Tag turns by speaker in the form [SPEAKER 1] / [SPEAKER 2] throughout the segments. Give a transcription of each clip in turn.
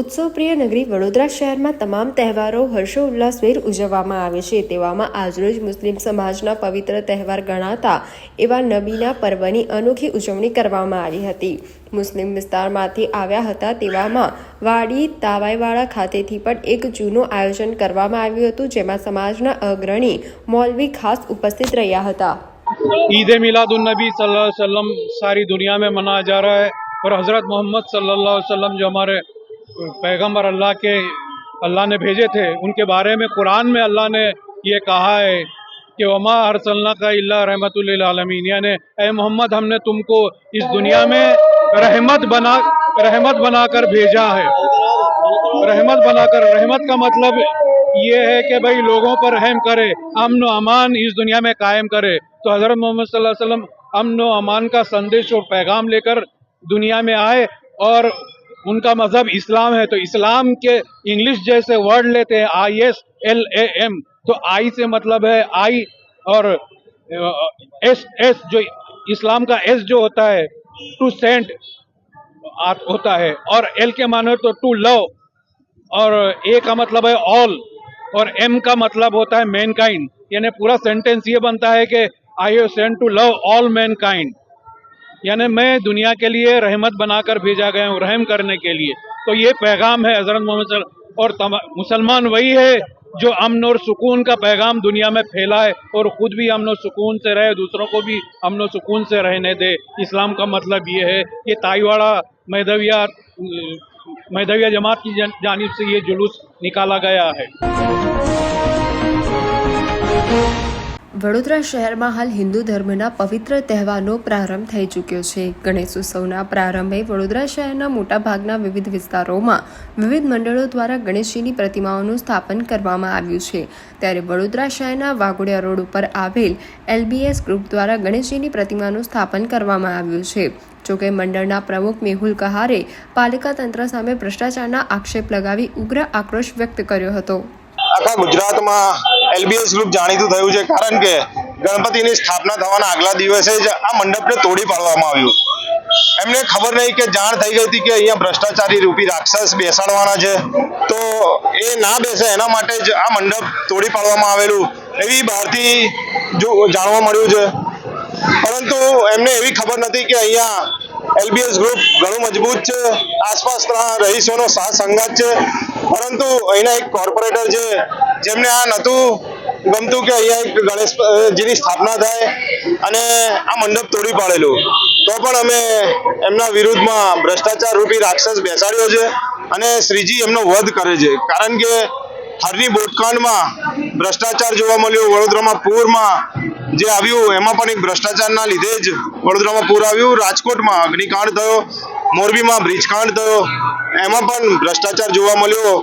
[SPEAKER 1] ઉત્સવપ્રિય નગરી વડોદરા શહેરમાં તમામ તહેવારો હર્ષોલ્લાસભેર ઉજવવામાં આવે છે તેવામાં આજરોજ મુસ્લિમ સમાજના પવિત્ર તહેવાર ગણાતા એવા નબીના પર્વની અનોખી ઉજવણી કરવામાં આવી હતી મુસ્લિમ વિસ્તારમાંથી આવ્યા હતા તેવામાં વાડી તાવાઈવાડા ખાતેથી પણ એક જૂનું આયોજન કરવામાં આવ્યું હતું જેમાં સમાજના અગ્રણી મૌલવી ખાસ ઉપસ્થિત રહ્યા હતા
[SPEAKER 2] ईद मिलादुलनबी सल्लल्लाहु अलैहि वसल्लम सारी दुनिया में मनाया जा रहा है और हज़रत मोहम्मद सल्लल्लाहु अलैहि वसल्लम जो हमारे پیغمبر اللہ کے اللہ نے بھیجے تھے، ان کے بارے میں قرآن میں اللہ نے یہ کہا ہے کہ وما ارسلنا کا اللہ رحمت للعالمین یعنی اے محمد، ہم نے تم کو اس دنیا میں رحمت بنا رحمت بنا کر بھیجا ہے۔ رحمت بنا کر، رحمت کا مطلب یہ ہے کہ بھائی لوگوں پر رحم کرے، امن و امان اس دنیا میں قائم کرے۔ تو حضرت محمد صلی اللہ علیہ وسلم امن و امان کا سندیش اور پیغام لے کر دنیا میں آئے اور ان کا مذہب اسلام ہے تو اسلام کے انگلش جیسے ورڈ لیتے ہیں آئی ایس ایل اے ایم تو آئی سے مطلب ہے آئی اور ایس ایس جو اسلام کا ایس جو ہوتا ہے ٹو سینٹ ہوتا ہے اور ایل کے معنی تو ٹو لو اور اے کا مطلب ہے آل اور ایم کا مطلب ہوتا ہے مین کائنڈ یعنی پورا سینٹینس یہ بنتا ہے کہ آئی یو سینٹ ٹو لو آل مین کائنڈ یعنی میں دنیا کے لیے رحمت بنا کر بھیجا گیا ہوں، رحم کرنے کے لیے۔ تو یہ پیغام ہے حضرت محمد صلی اللہ اور مسلمان وہی ہے جو امن اور سکون کا پیغام دنیا میں پھیلا ہے، اور خود بھی امن و سکون سے رہے، دوسروں کو بھی امن و سکون سے رہنے دے۔ اسلام کا مطلب یہ ہے کہ تائیواڑہ میدویہ میدویہ جماعت کی جانب سے یہ جلوس نکالا گیا ہے۔
[SPEAKER 1] વડોદરા શહેરમાં હાલ હિન્દુ ધર્મના પવિત્ર તહેવારનો પ્રારંભ થઈ ચૂક્યો છે. ગણેશ ઉત્સવના પ્રારંભે વડોદરા શહેરના મોટાભાગના વિવિધ વિસ્તારોમાં વિવિધ મંડળો દ્વારા ગણેશજીની પ્રતિમાઓનું સ્થાપન કરવામાં આવ્યું છે. ત્યારે વડોદરા શહેરના વાઘોડિયા રોડ ઉપર આવેલ એલબીએસ ગ્રુપ દ્વારા ગણેશજીની પ્રતિમાનું સ્થાપન કરવામાં આવ્યું છે. જોકે મંડળના પ્રમુખ મેહુલ કહારે પાલિકા તંત્ર સામે ભ્રષ્ટાચારના આક્ષેપ લગાવી ઉગ્ર આક્રોશ વ્યક્ત કર્યો હતો.
[SPEAKER 3] આખા ગુજરાતમાં એલબીએસ ગ્રુપ જાણીતું થયું છે, કારણ કે ગણપતિની સ્થાપના થવાના આગલા દિવસે જ આ મંડપને તોડી પાડવામાં આવ્યું. એમને ખબર નહીં કે જાણ થઈ ગઈ હતી કે અહીંયા ભ્રષ્ટાચારી રૂપી રાક્ષસ બેસાડવાના છે. તો એ ના બેસે, એના માટે જ આ મંડપ તોડી પાડવામાં આવેલું. એવી બહારથી જો જાણવા મળ્યું છે. પરંતુ એમને એવી ખબર નથી કે અહીંયા એલબીએસ ગ્રુપ ઘણું મજબૂત છે, આસપાસના રહીશોનો સાથ સંગાત છે. પરંતુ અહીંના એક કોર્પોરેટર છે, જેમને આ નહોતું ગમતું કે અહીંયા એક ગણેશજીની સ્થાપના થાય અને આ મંડપ તોડી પાડેલું. તો પણ અમે એમના વિરુદ્ધમાં ભ્રષ્ટાચાર રૂપી રાક્ષસ બેસાડ્યો છે અને શ્રીજી એમનો વધ કરે છે. કારણ કે હરની બોટકાંડમાં ભ્રષ્ટાચાર જોવા મળ્યો. વડોદરામાં પૂરમાં જે આવ્યું, એમાં પણ એક ભ્રષ્ટાચારના લીધે જ વડોદરામાં પૂર આવ્યું. રાજકોટમાં અગ્નિકાંડ થયો, મોરબીમાં બ્રિજકાંડ થયો. એમાં પણ ભ્રષ્ટાચાર જોવા મળ્યો.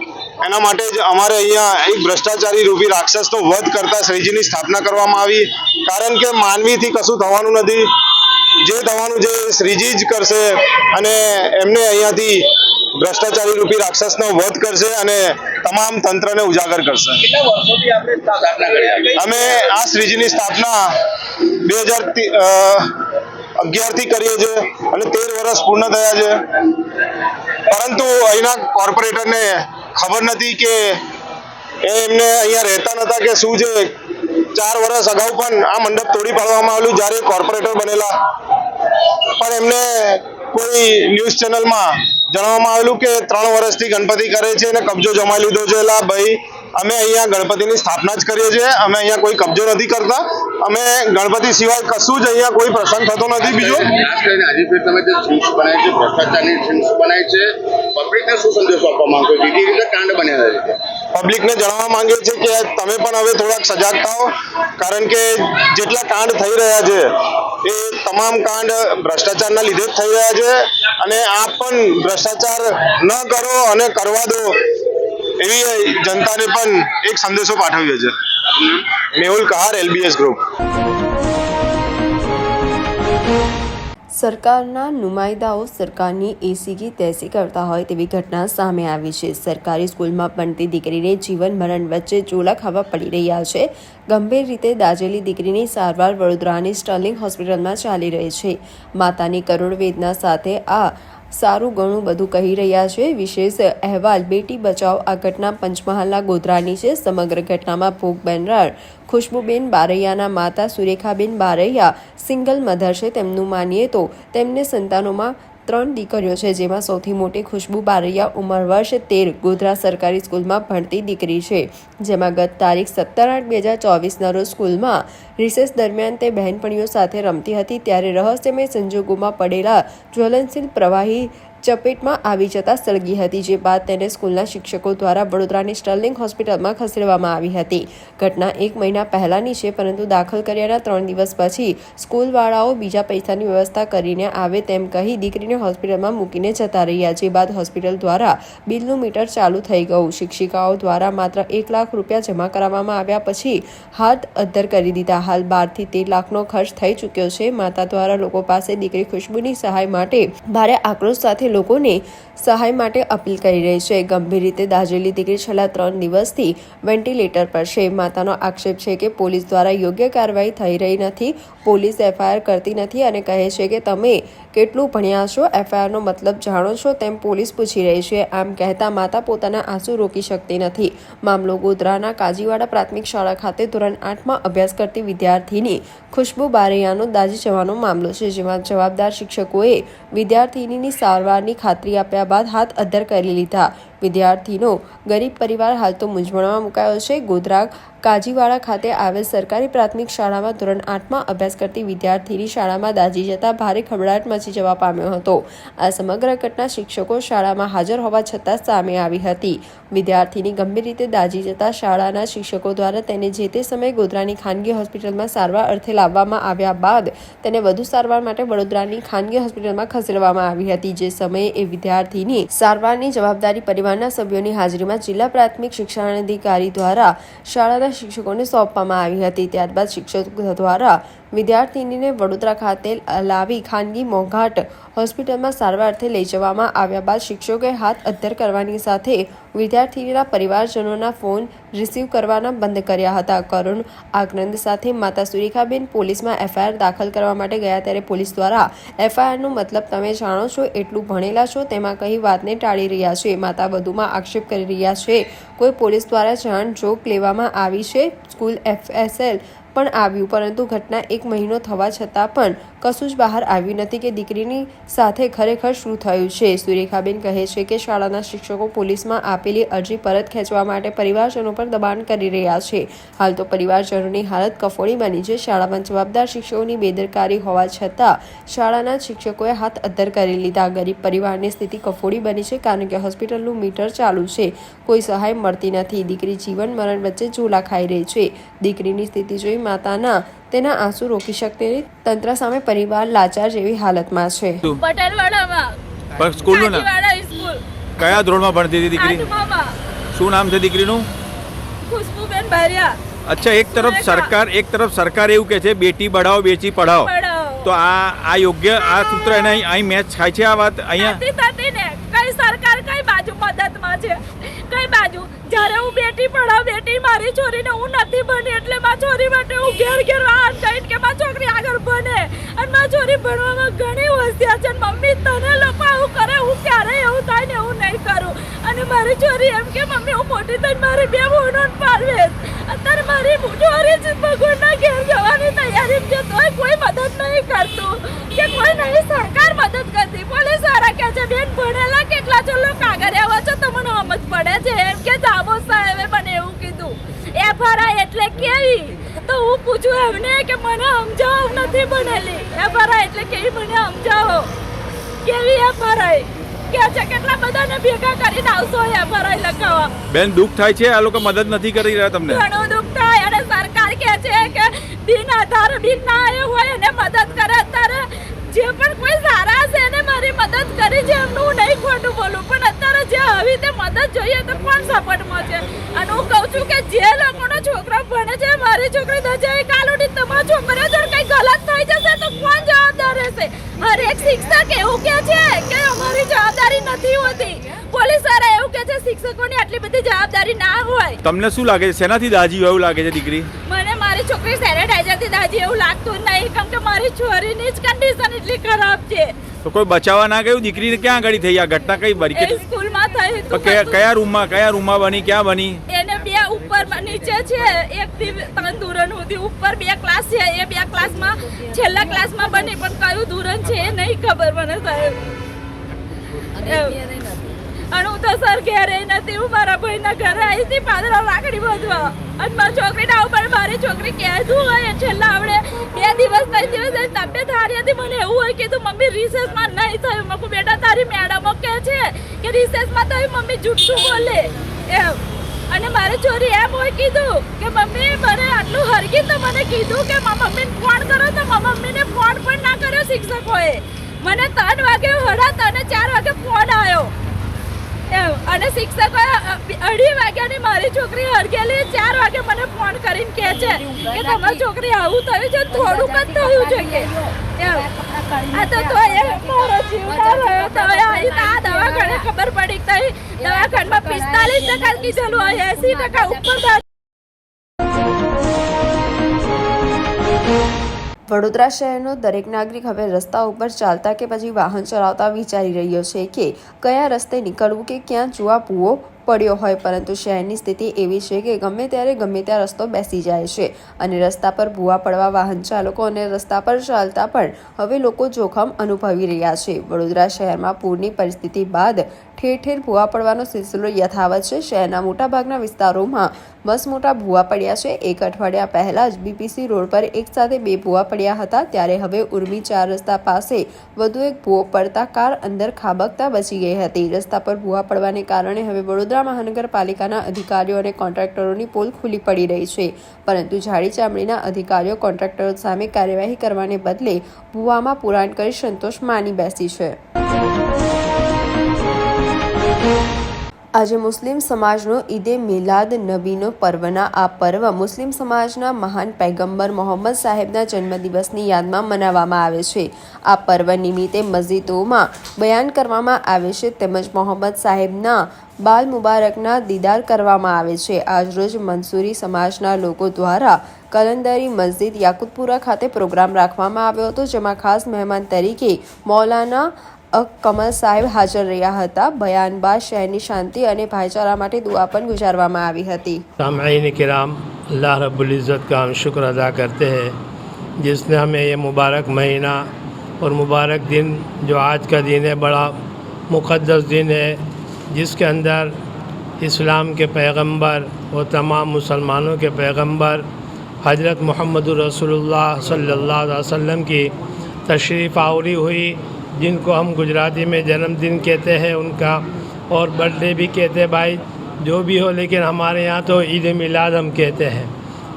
[SPEAKER 3] એના માટે જ અમારે અહીંયા એક ભ્રષ્ટાચારી રૂપી રાક્ષસનો વધ કરતા શ્રીજીની સ્થાપના કરવામાં આવી. કારણ કે માનવીથી કશું થવાનું નથી. જે થવાનું જે શ્રીજી જ કરશે અને એમને અહીંયાથી ભ્રષ્ટાચારી રૂપી રાક્ષસનો વધ કરશે અને તમામ તંત્રને ઉજાગર કરશે. અમે આ શ્રીજીની સ્થાપના બે હજાર અગિયારથી કરીએ છીએ અને તેર વર્ષ પૂર્ણ થયા છે. પરંતુ અહીંના કોર્પોરેટરને ખબર નથી કે એમને અહીંયા રહેતા નતા કે શું છે. ચાર વર્ષ અગાઉ પણ આ મંડપ તોડી પાડવામાં આવેલું, જ્યારે કોર્પોરેટર બનેલા. પણ એમને કોઈ ન્યૂઝ ચેનલમાં જણાવવામાં આવેલું કે ત્રણ વર્ષથી ગણપતિ કરે છે અને કબજો જમાઈ લીધો છે. એટલે ભાઈ, અમે અહીંયા ગણપતિની સ્થાપના જ કરીએ છીએ. અમે અહીંયા કોઈ કબજો નથી કરતા. અમે ગણપતિ સિવાય કશું જ અહીંયા કોઈ પ્રસંગ થતો નથી. બીજો?
[SPEAKER 4] ભ્રષ્ટાચારની થીમ્સ છે, પબ્લિકને શું સંદેશો આપવા માંગો છો? કાંડ બન્યા છે.
[SPEAKER 3] પબ્લિકને જણાવવા માંગીએ છીએ કે તમે પણ હવે થોડાક સજાગ થાઓ. કારણ કે જેટલા કાંડ થઈ રહ્યા છે, એ તમામ કાંડ ભ્રષ્ટાચારના લીધે જ થઈ રહ્યા છે અને આપ પણ ભ્રષ્ટાચાર ન કરો અને કરવા દો એવી જનતાને પણ એક સંદેશો પાઠવ્યો છે. Mehul Kahar, LBS group.
[SPEAKER 1] સરકારના નુમાયદાઓ સરકારની એસીગી તેસી કરતા હોય તેવી ઘટના સામે આવી છે. સરકારી સ્કૂલમાં ભણતી દીકરીને જીવન મરણ વચ્ચે ચોલા ખાવા પડી રહ્યા છે. ગંભીર રીતે દાજેલી દીકરીની સારવાર વડોદરાની સ્ટર્લિંગ હોસ્પિટલમાં ચાલી રહી છે. માતાની કરોડ વેદના સાથે આ સારું ઘણું બધું કહી રહ્યા છે. વિશેષ અહેવાલ બેટી બચાવ આ ઘટના પંચમહાલના ગોધરાની છે. સમગ્ર ઘટનામાં ભોગ બનનાર ખુશ્બુબેન બારૈયાના માતા સુરેખાબેન બારૈયા સિંગલ મધર છે, તેમનું માનીએ તો તેમને સંતાનોમાં ત્રણ દીકરીઓ છે, જેમાં સૌથી મોટી ખુશ્બુ બારૈયા ઉંમર વર્ષ તેર, ગોધરા સરકારી સ્કૂલમાં ભણતી દીકરી છે. જેમાં ગત તારીખ સત્તર આઠ બે હજાર ચોવીસના રોજ સ્કૂલમાં રિસેસ દરમિયાન તે બહેનપણીઓ સાથે રમતી હતી, ત્યારે રહસ્યમય સંજોગોમાં પડેલા જ્વલનશીલ પ્રવાહી ચપેટમાં આવી જતા સળગી હતી, જે બાદ તેને સ્કૂલના શિક્ષકો દ્વારા વડોદરાની સ્ટર્લિંગ હોસ્પિટલમાં ખસેડવામાં આવી હતી. ઘટના એક મહિના પહેલાની છે, પરંતુ દાખલ કર્યાના ત્રણ દિવસ પછી સ્કૂલવાળાઓ બીજા પૈસાની વ્યવસ્થા કરીને આવે તેમ કહી દીકરીને હોસ્પિટલમાં મૂકીને જતા રહ્યા, જે બાદ હોસ્પિટલ દ્વારા બિલનું મીટર ચાલુ થઈ ગયું. શિક્ષિકાઓ દ્વારા માત્ર એક લાખ રૂપિયા જમા કરાવવામાં આવ્યા પછી હાથ અદ્ધર કરી દીધા. હાલ બારથી તેર લાખનો ખર્ચ થઈ ચૂક્યો છે. માતા દ્વારા લોકો પાસે દીકરી ખુશ્બુની સહાય માટે ભારે આક્રોશ સાથે લોકોને સહાય માટે અપીલ કરી રહી છે. ગંભીર રીતે દાઝેલી દીકરી છેલ્લા ત્રણ દિવસથી વેન્ટિલેટર પર છે. માતાનો આક્ષેપ છે કે પોલીસ દ્વારા યોગ્ય કાર્યવાહી થઈ રહી નથી. પોલીસ એફઆઈઆર કરતી નથી અને કહે છે કે તમે કેટલું ભણ્યા છો, એફઆઈઆરનો મતલબ જાણો છો તેમ પોલીસ પૂછી રહી છે. આમ કહેતા માતા પોતાના આંસુ રોકી શકતી નથી. મામલો ગોધરાના કાજીવાડા પ્રાથમિક શાળા ખાતે ધોરણ આઠમાં અભ્યાસ કરતી વિદ્યાર્થીની ખુશ્બુ બારૈયાનો દાઝી જવાનો મામલો છે, જેમાં જવાબદાર શિક્ષકોએ વિદ્યાર્થીની સારવારની ખાતરી આપ્યા બાદ હાથ અદ્ધર કરી લીધા. વિદ્યાર્થીનો ગરીબ પરિવાર હાલ તો મૂંઝવણમાં મુકાયો છે. ગોધરા કાજીવાડા ખાતે આવેલ સરકારી પ્રાથમિક શાળામાં ધોરણ આઠમાં અભ્યાસ કરતી વિદ્યાર્થીની શાળામાં દાઝી જતા ભારે ખબડાટ મચી જવા પામ્યો હતો. આ સમગ્ર ઘટના શિક્ષકો શાળામાં હાજર હોવા છતાં સામે આવી હતી. વિદ્યાર્થીની ગંભીર રીતે દાઝી જતા શાળાના શિક્ષકો દ્વારા તેને જે તે સમયે ગોધરાની ખાનગી હોસ્પિટલમાં સારવાર અર્થે લાવવામાં આવ્યા બાદ તેને વધુ સારવાર માટે વડોદરાની ખાનગી હોસ્પિટલમાં ખસેડવામાં આવી હતી. જે સમયે એ વિદ્યાર્થીની સારવારની જવાબદારી પરિવારના સભ્યોની હાજરીમાં જિલ્લા પ્રાથમિક શિક્ષણાધિકારી દ્વારા શાળાના શિક્ષકોને સોંપવામાં આવી હતી. ત્યારબાદ શિક્ષકો દ્વારા વિદ્યાર્થિનીને વડોદરા ખાતે લાવી ખાનગી મોંઘાટ હોસ્પિટલમાં સારવારથી લઈ જવામાં આવ્યા બાદ શિક્ષકોએ હાથ અદ્ધર કરવાની સાથે વિદ્યાર્થિનીના પરિવારજનોના ફોન રિસીવ કરવાના બંધ કર્યા હતા. કરુણ આનંદ સાથે માતા સુરેખાબેન પોલીસમાં એફઆઈઆર દાખલ કરવા માટે ગયા ત્યારે પોલીસ દ્વારા એફઆઈઆરનો મતલબ તમે જાણો છો, એટલું ભણેલા છો, તેમાં કહી વાતને ટાળી રહ્યા છે? માતા વધુમાં આક્ષેપ કરી રહ્યા છે. કોઈ પોલીસ દ્વારા જાણ જોક લેવામાં આવી છે? સ્કૂલ એફએસએલ પણ આવ્યું, પરંતુ ઘટના એક મહિનો થવા છતાં પણ કશું જ બહાર આવ્યું નથી કે દીકરીની સાથે ખરેખર શું થયું છે. સુરેખાબેન કહે છે કે શાળાના શિક્ષકો પોલીસમાં આપેલી અરજી પરત ખેંચવા માટે પરિવારજનો પર દબાણ કરી રહ્યા છે. હાલ તો પરિવારજનોની હાલત કફોડી બની છે. શાળામાં જવાબદાર શિક્ષકોની બેદરકારી હોવા છતાં શાળાના શિક્ષકોએ હાથ અદ્ધર કરી લીધા. ગરીબ પરિવારની સ્થિતિ કફોડી બની છે કારણ કે હોસ્પિટલનું મીટર ચાલુ છે. કોઈ સહાય મળતી નથી. દીકરી જીવન મરણ વચ્ચે ઝૂલા ખાઈ રહી છે. દીકરીની સ્થિતિ જોઈ માતાના તેના આંસુ રોકી શકતી તંત્ર સામે પરિવાર લાચાર જેવી હાલતમાં છે.
[SPEAKER 5] પટેલવાડામાં
[SPEAKER 6] સ્કૂલનું નામ? કયા ધોરણમાં ભણતી હતી દીકરી? શું નામ છે દીકરીનું?
[SPEAKER 5] ખુશ્બુબેન બારિયા
[SPEAKER 6] અચ્છા એક તરફ સરકાર એક તરફ સરકાર એવું કહે છે બેટી બઢાઓ બેટી પઢાઓ. તો આ આ યોગ્ય આ સૂત્ર એને અહીં- મેચ થાય છે આ વાત? અહીંયા?
[SPEAKER 5] સરકાર કઈ બાજુ મદદમાં છે? કઈ બાજુ? જ્યારે હું બેટી પઢાવ, બેટી મારી છોરીને હું નથી ભણી, એટલે મા છોરી માટે હું ઘેર ઘેર વાત કહીને કે મા છોકરી આગળ ભણે. અને મા છોરી ભણવામાં ઘણી હોશિયાર છે મમ્મી તને લોકો આવું કરે, હું ક્યારેય એવું થાય ને એવું નહીં કરું. અને મારી છોરી એમ કે, મમ્મી, હું મોટી થઈને મારી બે બહેનો પાડવેશ. અત્યારે મારી છોરી જ ભગવાનના ઘેર જવાની તૈયારી છે, તોય કોઈ મદદ નહીં કરતું. કે કોઈ નહીં, સરકાર મદદ કરતી. પોલીસવાળા કહે છે, બેન, ભણેલા કેટલા છો? લોકો આગળ આવ્યા છો તમને સમજ પડે છે. એમ કે જાબો સાહેબે મને એવું કીધું. એ એટલે કેવી? તો હું પૂછું એમને કે મને સમજાવ નથી ભણેલી. એ ભરાય એટલે કેવી મને સમજાવો? કેવી એ કે છે કેટલા બધાને ભેગા કરીને આવશો એ ભરાય લખાવા
[SPEAKER 6] બેન દુઃખ થાય છે? આ લોકો મદદ નથી કરી રહ્યા તમને?
[SPEAKER 5] ઘણું દુઃખ થાય અને સરકાર કહે છે કે બિન આધાર બિન ના આવ્યો હોય એને મદદ કરે અત્યારે જે પણ કોઈ સારા હશે એને મારી મદદ કરી છે, એમનું હું નહીં ખોટું બોલું. પણ અત્યારે જે આવી રીતે મદદ જોઈએ તો કોણ સપોર્ટમાં છે અને હું કહું છું કે જે લોકોનો છોકરો ભણે છે, મારી છોકરી દજે કાલ ઉઠી તમારા છોકરીઓ જો કંઈ ગલત થઈ જશે તો કોણ જવાબદાર રહેશે? હરેક શિક્ષક એવું કહે છે કે અમારી જવાબદારી નથી હોતી. પોલીસવાળા એવું કહે છે, શિક્ષકોની આટલી બધી જવાબદારી ના હોય.
[SPEAKER 6] તમને શું લાગે છે? શેનાથી દાજી એવું લાગે છે દીકરી?
[SPEAKER 5] મારી છોકરી સેનેટાઈઝરથી દાજી એવું લાગતું નહીં કેમ કે મારી છોરીની જ કન્ડિશન એટલી ખરાબ છે.
[SPEAKER 6] તો કોઈ બચાવવા ના ગયું? દીકરીને ક્યાં આગળ થઈ આ ઘટના કઈ બની?
[SPEAKER 5] એ
[SPEAKER 6] કે
[SPEAKER 5] સ્કૂલમાં થઈ
[SPEAKER 6] તો કયા રૂમમાં કયા રૂમમાં બની ક્યાં બની?
[SPEAKER 5] એને બે ઉપર નીચે છે એક થી ત્રણ ધોરણ સુધી ઉપર બે ક્લાસ છે એ બે ક્લાસમાં છેલ્લા ક્લાસમાં બની પણ કયું ધોરણ છે એ નહીં ખબર મને સાહેબ. અને હું તો સર ઘેરે નથી, હું મારા ભાઈના ઘરે આવી હતી, પાદરા લાકડી બાંધવા. અને મારી છોકરીના ઉપર મારી છોકરી કહેતું હોય છેલ્લા આવડે બે દિવસ, ત્રણ દિવસ તબિયત સારી હતી. મને એવું હોય કે તું મમ્મી રિસેસમાં નહીં થયું. મકું બેટા, તારી મેડમો કહે છે કે રિસેસમાં થયું મમ્મી જુઠ્ઠું બોલે. એમ. અને મારી છોરી એમ હોય કીધું કે મમ્મી, મને આટલું હરગી તો મને કીધું કે મા મમ્મીને ફોન કરો તો મા મમ્મીને ફોન પણ ના કર્યો શિક્ષકોએ. મને ત્રણ વાગે હડા ત્રણ ચાર વાગે ફોન આવ્યો. અને શિક્ષકો અઢી વાગ્યાની મારી છોકરી અડગેલી, ચાર વાગે મને ફોન કરીને કહે છે કે તમારી છોકરી આવું થયું છે, થોડુંક જ થયું છે કે. આ તો તો એ મારો જીવ રહ્યો તો આ દવાખાને ખબર પડી તઈ દવાખાનામાં પિસ્તાલીસ ટકા કીધેલું હોય, એસી ટકા ઉપર
[SPEAKER 1] વડોદરા શહેરનો દરેક નાગરિક હવે રસ્તા ઉપર ચાલતા કે પછી વાહન ચલાવતા વિચારી રહ્યો છે કે કયા રસ્તે નીકળવું કે ક્યાં જુઆ પૂવો પડ્યો હોય, પરંતુ શહેરની સ્થિતિ એવી છે કે ગમે ત્યારે ગમે ત્યાં રસ્તો બેસી જાય છે અને રસ્તા પર ભૂવા પડવા, વાહન ચાલકો અને રસ્તા પર ચાલતા પણ હવે લોકો જોખમ અનુભવી રહ્યા છે. વડોદરા શહેરમાં પૂરની પરિસ્થિતિ બાદ ઠેર ઠેર ભૂવા પડવાનો સિલસિલો યથાવત છે. શહેરના મોટાભાગના વિસ્તારોમાં બસ મોટા ભૂવા પડ્યા છે. એક અઠવાડિયા પહેલા જ બીપીસી રોડ પર એક સાથે બે ભૂવા પડ્યા હતા. ત્યારે હવે ઉર્મી ચાર રસ્તા પાસે વધુ એક ભૂવો પડતા કાર અંદર ખાબકતા બચી ગઈ હતી. રસ્તા પર ભૂવા પડવાને કારણે હવે વડોદરા મહાનગરપાલિકાના અધિકારીઓ અને કોન્ટ્રાક્ટરોની પોલ ખુલ્લી પડી રહી છે. પરંતુ જાડી ચામડીના અધિકારીઓ કોન્ટ્રાક્ટરો સામે કાર્યવાહી કરવાને બદલે ભૂવામાં પુરાણ કરી સંતોષ માની બેસી છે. આજે મુસ્લિમ સમાજનો ઈદે મિલાદ નબીનો પર્વના આ પર્વ મુસ્લિમ સમાજના મહાન પૈગંબર મોહમ્મદ સાહેબના જન્મદિવસની યાદમાં મનાવવામાં આવે છે. આ પર્વ નિમિત્તે મસ્જિદોમાં બયાન કરવામાં આવે છે તેમજ મોહમ્મદ સાહેબના બાલ મુબારકના દીદાર કરવામાં આવે છે. આજરોજ મંસૂરી સમાજના લોકો દ્વારા કલંદરી મસ્જિદ યાકુતપુરા ખાતે પ્રોગ્રામ રાખવામાં આવ્યો હતો, જેમાં ખાસ મહેમાન તરીકે મૌલાના કમલ સાહેબ હાજર રહ્યા હતા. બયાન બાદ શહેરની શાંતિ અને ભાઈચારા માટે દુઆ પણ ગુજારવામાં આવી હતી.
[SPEAKER 7] સામાયન کرام اللہ رب العزت کا ہم شکر ادا کرتے ہیں جس نے ہمیں یہ مبارک مہینہ اور مبارک دن جو آج کا دن ہے بڑا مقدس دن ہے جس کے اندر اسلام کے پیغمبر اور تمام مسلمانوں کے پیغمبر حضرت محمد الرسول اللہ صلی اللہ علیہ وسلم کی تشریف آوری ہوئی جن کو ہم گجراتی میں جنم دن کہتے ہیں، ان کا اور برتھ ڈے بھی کہتے ہیں۔ بھائی، جو بھی ہو، لیکن ہمارے یہاں تو عید میلاد ہم کہتے ہیں۔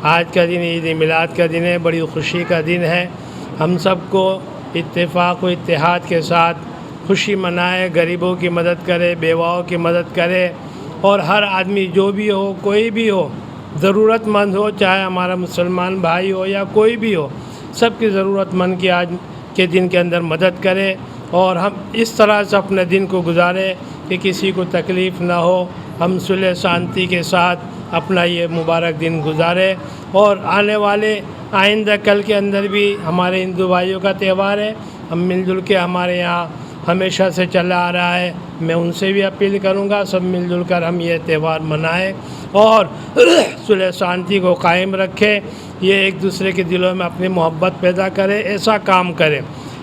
[SPEAKER 7] آج کا دن، عید میلاد کا دن ہے، بڑی خوشی کا دن ہے۔ ہم سب کو اتفاق و اتحاد کے ساتھ خوشی منائے، غریبوں کی مدد کرے، بیواؤں کی مدد کرے۔ اور ہر آدمی جو بھی ہو، کوئی بھی ہو، ضرورت مند ہو، چاہے ہمارا مسلمان بھائی ہو یا کوئی بھی ہو، سب کی ضرورت مند کی آج کے دن کے اندر مدد کریں اور ہم اس طرح سے اپنے دن کو گزاریں کہ کسی کو تکلیف نہ ہو۔ ہم سلح شانتی کے ساتھ اپنا یہ مبارک دن گزاریں اور آنے والے آئندہ کل کے اندر بھی ہمارے ہندو بھائیوں کا تہوار ہے۔ ہم مل جل کے ہمارے یہاں ہمیشہ سے چلا آ رہا ہے۔ میں ان سے بھی اپیل کروں گا، سب مل جل کر ہم یہ تہوار منائیں اور صلح شانتی کو قائم رکھیں۔ یہ ایک دوسرے کے دلوں میں اپنی محبت پیدا کرے ایسا کام کریں۔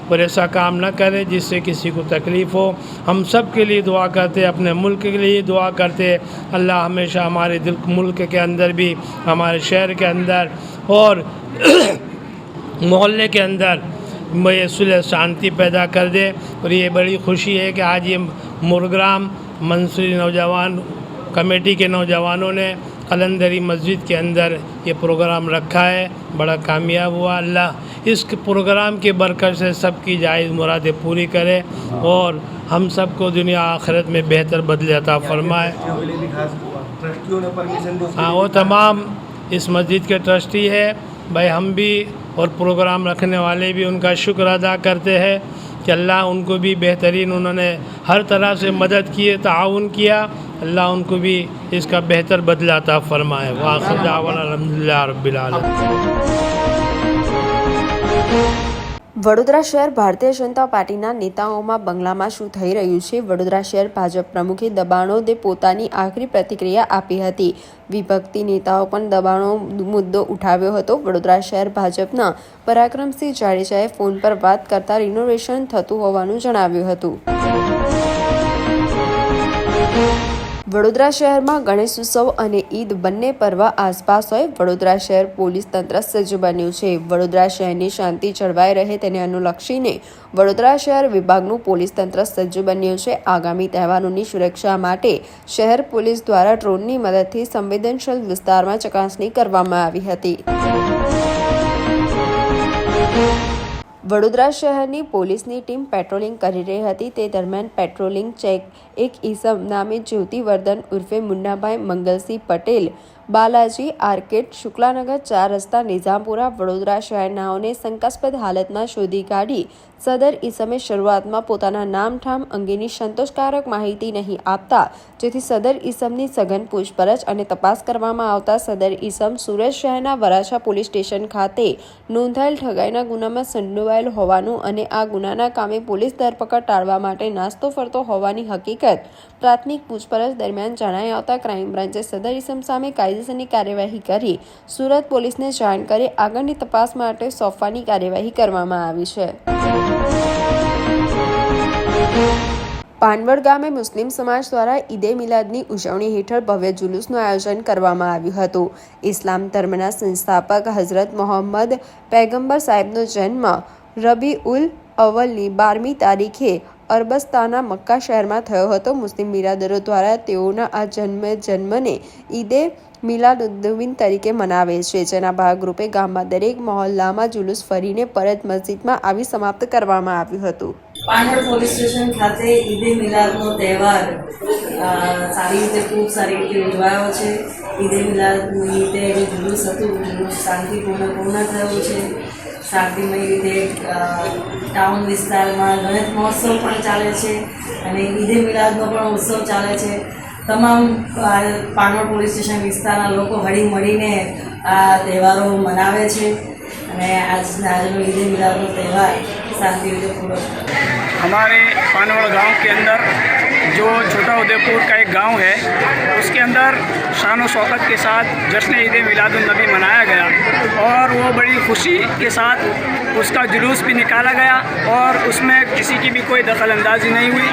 [SPEAKER 7] اور ایسا کام نہ کریں جس سے کسی کو تکلیف ہو۔ ہم سب کے لیے دعا کرتے اپنے ملک کے لیے دعا کرتے اللہ ہمیشہ ہمارے دل، ملک کے اندر بھی، ہمارے شہر کے اندر اور محلے کے اندر میسل شانتی پیدا کر دے اور یہ بڑی خوشی ہے کہ آج یہ مرگرام منصوری نوجوان کمیٹی کے نوجوانوں نے قلندری مسجد کے اندر یہ پروگرام رکھا ہے، بڑا کامیاب ہوا۔ اللہ اس پروگرام کے برکت سے سب کی جائز مرادیں پوری کرے اور ہم سب کو دنیا آخرت میں بہتر بدل عطا فرمائے۔ ہاں وہ تمام اس مسجد کے ٹرسٹی ہے۔ بھائی، ہم بھی اور پروگرام رکھنے والے بھی ان کا شکر ادا کرتے ہیں کہ اللہ ان کو بھی بہترین انہوں نے ہر طرح سے مدد کیے، تعاون کیا۔ اللہ ان کو بھی اس کا بہتر بدلاتا عطا فرمائے۔ واخر دعوانا الحمدللہ رب العالمین۔
[SPEAKER 1] વડોદરા શહેર ભારતીય જનતા પાર્ટીના નેતાઓમાં બંગલામાં શું થઈ રહ્યું છે? વડોદરા શહેર ભાજપ પ્રમુખે દબાણોને પોતાની આખરી પ્રતિક્રિયા આપી હતી. વિભક્તિ નેતાઓ પણ દબાણો મુદ્દો ઉઠાવ્યો હતો. વડોદરા શહેર ભાજપના પરાક્રમસિંહ જાડેજાએ ફોન પર વાત કરતા રિનોવેશન થતું હોવાનું જણાવ્યું હતું. વડોદરા શહેરમાં ગણેશ ઉત્સવ અને ઈદ બંને પર્વ આસપાસ હોય વડોદરા શહેર પોલીસ તંત્ર સજ્જ બન્યું છે. વડોદરા શહેરની શાંતિ જળવાઈ રહે તેને અનુલક્ષીને વડોદરા શહેર વિભાગનું પોલીસ તંત્ર સજ્જ બન્યું છે. આગામી તહેવારોની સુરક્ષા માટે શહેર પોલીસ દ્વારા ડ્રોનની મદદથી સંવેદનશીલ વિસ્તારમાં ચકાસણી કરવામાં આવી હતી. વડોદરા શહેરની પોલીસની ટીમ પેટ્રોલિંગ કરી રહી હતી. તે દરમિયાન પેટ્રોલિંગ ચેક એક ઈસમ નામે જ્યોતિવર્ધન ઉર્ફે મુન્નાભાઈ મંગલસિંહ પટેલ, બાલાજી આર્કેટ, શુક્લાનગર ચાર રસ્તા, નિઝામપુરા, વડોદરા શહેરનાઓને શંકાસ્પદ હાલતમાં શોધી કાઢી સદર ઈસમે શરૂઆતમાં પોતાના નામઠામ અંગેની સંતોષકારક માહિતી નહીં આપતા, જેથી સદર ઈસમની સઘન પૂછપરછ અને તપાસ કરવામાં આવતા સદર ઈસમ સુરત શહેરના વરાછા પોલીસ સ્ટેશન ખાતે નોંધાયેલ ઠગાઈના ગુનામાં સંડોવાયેલ હોવાનું અને આ ગુનાના કામે પોલીસ ધરપકડ ટાળવા માટે નાસ્તો ફરતો હોવાની હકીકત પ્રાથમિક પૂછપરછ દરમિયાન જણાઈ આવતા ક્રાઇમ બ્રાન્ચે સદર ઈસમ સામે કાયદેસરની કાર્યવાહી કરી. સુરત પોલીસને જાણ કરી આગળની તપાસ માટે સોંપવાની કાર્યવાહી કરવામાં આવી છે. પાનવડ ગામે મુસ્લિમ સમાજ દ્વારા ઈદે મિલાદની ઉજવણી હેઠળ ભવ્ય જુલુસનું આયોજન કરવામાં આવ્યું હતું. ઇસ્લામ ધર્મના સંસ્થાપક હઝરત મોહમ્મદ પૈગંબર સાહેબનો જન્મ રબી ઉલ અવલની બારમી તારીખે અરબસ્તાના મક્કા શહેરમાં થયો હતો. મુસ્લિમ બિરાદરો દ્વારા તેઓના આ જન્મ જન્મને ઈદે મિલાદુદ્દીન તરીકે મનાવે છે. જેના ભાગરૂપે ગામમાં દરેક મહોલ્લામાં જુલુસ ફરીને પરત મસ્જિદમાં આવી સમાપ્ત કરવામાં આવ્યું હતું.
[SPEAKER 8] પાનવડ પોલીસ સ્ટેશન ખાતે ઈદે મિલાદનો તહેવાર સારી રીતે ખૂબ સારી રીતે ઉજવાયો છે. ઈદે મિલાદ રીતે જે જુલુસ હતું, જુલુસ શાંતિપૂર્ણ પૂર્ણ થયું છે. શાંતિમય રીતે ટાઉન વિસ્તારમાં ગણેશ મહોત્સવ પણ ચાલે છે અને ઈદે મિલાદનો પણ ઉત્સવ ચાલે છે. તમામ પાનવડ પોલીસ સ્ટેશન વિસ્તારના લોકો હળી મળીને આ તહેવારો મનાવે છે અને આજના આજનો ઈદે મિલાદનો તહેવાર ہمارے پانوڑ
[SPEAKER 9] گاؤں کے اندر جو چھوٹا ادے پور کا ایک گاؤں ہے، اس کے اندر شان و شوقت کے ساتھ جشن عید میلاد النبی منایا گیا اور وہ بڑی خوشی کے ساتھ اس کا جلوس بھی نکالا گیا اور اس میں کسی کی بھی کوئی دخل اندازی نہیں ہوئی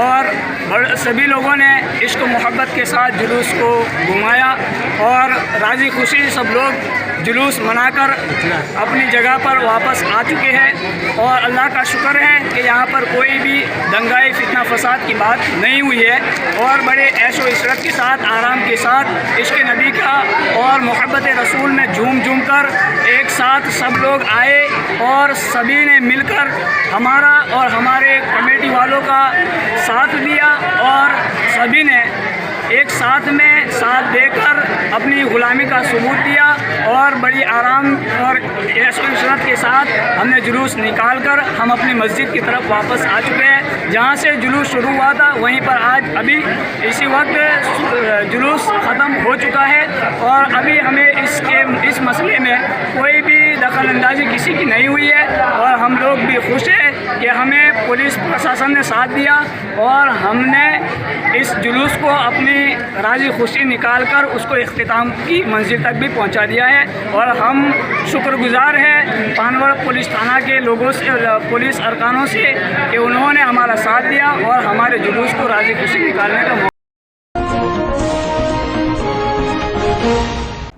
[SPEAKER 9] اور سبھی لوگوں نے عشق و محبت کے ساتھ جلوس کو گھمایا اور راضی خوشی سب لوگ جلوس منا کر اپنی جگہ پر واپس آ چکے ہیں اور اللہ کا شکر ہے کہ یہاں پر کوئی بھی دنگائی فتنہ فساد کی بات نہیں ہوئی ہے اور بڑے عیش و عشرت کے ساتھ، آرام کے ساتھ عشق نبی کا اور محبت رسول میں جھوم جھوم کر ایک ساتھ سب لوگ آئے اور سبھی نے مل کر ہمارا اور ہمارے کمیٹی والوں کا ساتھ دیا اور سبھی نے ایک ساتھ میں ساتھ دے کر اپنی غلامی کا ثبوت دیا اور بڑی آرام اور عیش عشرت کے ساتھ ہم نے جلوس نکال کر ہم اپنی مسجد کی طرف واپس آ چکے ہیں۔ جہاں سے جلوس شروع ہوا تھا، وہیں پر آج ابھی اسی وقت جلوس ختم ہو چکا ہے اور ابھی ہمیں اس کے، اس مسئلے میں کوئی بھی دخل اندازی کسی کی نہیں ہوئی ہے اور ہم لوگ بھی خوش ہیں۔ کہ ہمیں پولیس پرشاسن نے ساتھ دیا اور ہم نے اس جلوس کو اپنی راضی خوشی نکال کر اس کو اختتام کی منزل تک بھی پہنچا دیا ہے اور ہم شکر گزار ہیں پانور پولیس تھانہ کے لوگوں سے، پولیس ارکانوں سے کہ انہوں نے ہمارا ساتھ دیا اور ہمارے جلوس کو راضی خوشی نکالنے کا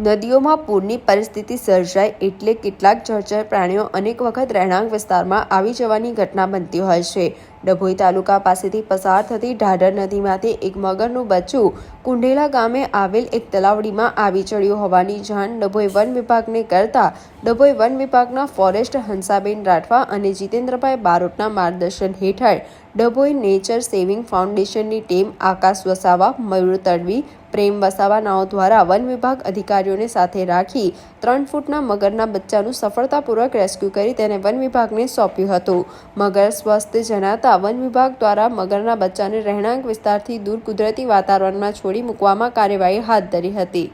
[SPEAKER 1] નદીઓમાં પૂરની પરિસ્થિતિ સર્જાય એટલે કેટલાક જળચર પ્રાણીઓ અનેક વખત રહેણાંક વિસ્તારમાં આવી જવાની ઘટના બનતી હોય છે. ડભોઈ તાલુકા પાસેથી પસાર થતી ઢાઢર નદીમાંથી એક મગરનું બચ્ચું કુંઢેલા ગામે આવેલ એક તલાવડીમાં આવી ચડ્યું હોવાની જાણ ડભોઈ વન વિભાગને કરતા ડભોઈ વન વિભાગના ફોરેસ્ટ હંસાબેન રાઠવા અને જીતેન્દ્રભાઈ બારોટના માર્ગદર્શન હેઠળ ડભોઈ નેચર સેવિંગ ફાઉન્ડેશનની ટીમ આકાશ વસાવા, મયુર તડવી પ્રેમ વસાવા નાઓ દ્વારા વન વિભાગ અધિકારીઓને સાથે રાખી ત્રણ ફૂટના મગરના બચ્ચાનું સફળતાપૂર્વક રેસ્ક્યુ કરી તેને વન વિભાગને સોંપ્યું હતું. મગર સ્વસ્થ જણાતા વન વિભાગ દ્વારા મગરના બચ્ચાને રહેણાંક વિસ્તારથી દૂર કુદરતી વાતાવરણમાં છોડી મૂકવામાં કાર્યવાહી હાથ ધરી હતી.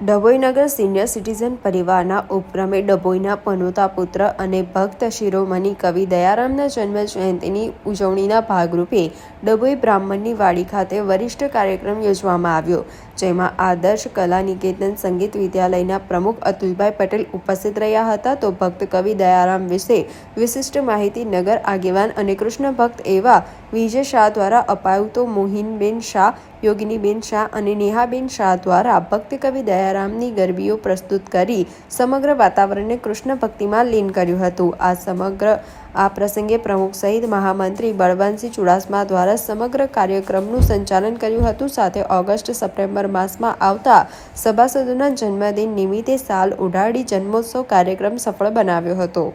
[SPEAKER 1] ડભોઈનગર સિનિયર સિટીઝન પરિવારના ઉપક્રમે ડભોઈના પનોતા પુત્ર અને ભક્ત શિરોમણી કવિ દયારામના જન્મ જયંતિની ઉજવણીના ભાગરૂપે ડભોઈ બ્રાહ્મણની વાડી ખાતે વરિષ્ઠ કાર્યક્રમ યોજવામાં આવ્યો, જેમાં આદર્શ કલા નિકેતન સંગીત વિદ્યાલયના પ્રમુખ અતુલભાઈ પટેલ ઉપસ્થિત રહ્યા હતા. તો ભક્ત કવિ દયારામ વિશે વિશિષ્ટ માહિતી નગર આગેવાન અને કૃષ્ણ ભક્ત એવા વિજય શાહ દ્વારા અપાયું તો મોહિનબેન શાહ, યોગિનીબેન શાહ અને નેહાબેન શાહ દ્વારા ભક્ત કવિ દયારામની ગરબીઓ પ્રસ્તુત કરી સમગ્ર વાતાવરણને કૃષ્ણ ભક્તિમાં લીન કર્યું હતું. આ સમગ્ર, આ પ્રસંગે પ્રમુખ સહિત મહામંત્રી બળવંતસિંહ ચુડાસમા દ્વારા સમગ્ર કાર્યક્રમનું સંચાલન કર્યું હતું. સાથે ઓગસ્ટ સપ્ટેમ્બર માસમાં આવતા સભાસદોના જન્મદિન નિમિત્તે સાલ ઉડાડી જન્મોત્સવ કાર્યક્રમ સફળ બનાવ્યો હતો.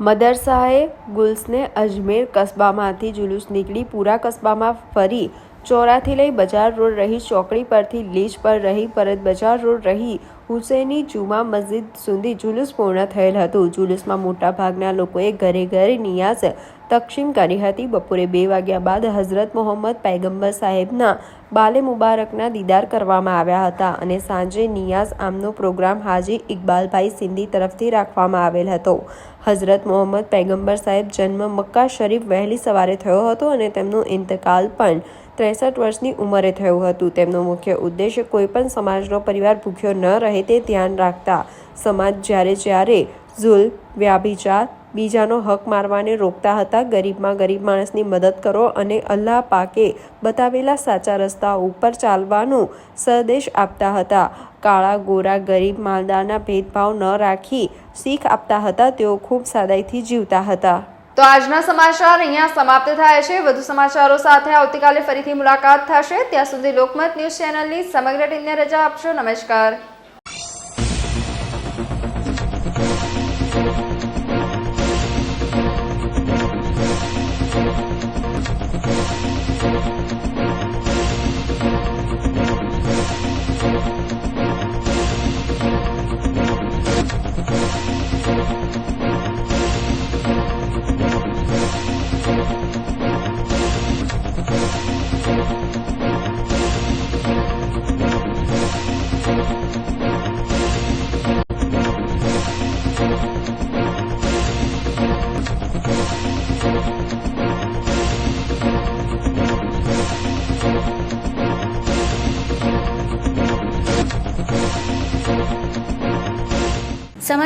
[SPEAKER 1] મદરસાએ ગુલ્સને અજમેર કસ્બામાંથી જુલુસ નીકળી પૂરા કસ્બામાં ફરી ચોરાથી લઈ બજાર રોડ રહી ચોકડી પરથી લીજ પર રહી પરત બજાર રોડ રહી હુસેની જુમા મસ્જિદ સુધી જુલુસ પૂર્ણ થયેલ હતું. જુલુસમાં મોટાભાગના લોકોએ ઘરે ઘરે નિયાઝ તકસીમ કરી હતી. બપોરે બે વાગ્યા બાદ હઝરત મોહમ્મદ પૈગંબર સાહેબના બાલે મુબારકના દીદાર કરવામાં આવ્યા હતા અને સાંજે નિયાઝ આમનો પ્રોગ્રામ હાજી ઇકબાલભાઈ સિંધી તરફથી રાખવામાં આવેલ હતો. હઝરત મોહમ્મદ પૈગંબર સાહેબ જન્મ મક્કા શરીફ વહેલી સવારે થયો હતો અને તેમનો ઇંતકાલ પણ ત્રેસઠ વર્ષની ઉંમરે થયું હતું. તેમનો મુખ્ય ઉદ્દેશ્ય કોઈપણ સમાજનો પરિવાર ભૂખ્યો ન રહે તે ધ્યાન રાખતા સમાજ જ્યારે જ્યારે ઝુલ વ્યાભિચાર બીજાનો હક મારવાને રોકતા હતા, ગરીબમાં ગરીબ માણસની મદદ કરો અને અલ્લાહ પાકે બતાવેલા સાચા રસ્તા ઉપર ચાલવાનું સંદેશ આપતા હતા. કાળા, ગોરા, ગરીબ, માલદારના ભેદભાવ ન રાખી શીખ આપતા હતા, તેઓ ખૂબ સાદાઈથી જીવતા હતા.
[SPEAKER 10] તો આજના સમાચાર અહીંયા સમાપ્ત થાય છે. વધુ સમાચારો સાથે આવતીકાલે ફરીથી મુલાકાત થશે. ત્યાં સુધી લોકમત ન્યૂઝ ચેનલની સમગ્ર ટીમને રજા આપશો. નમસ્કાર.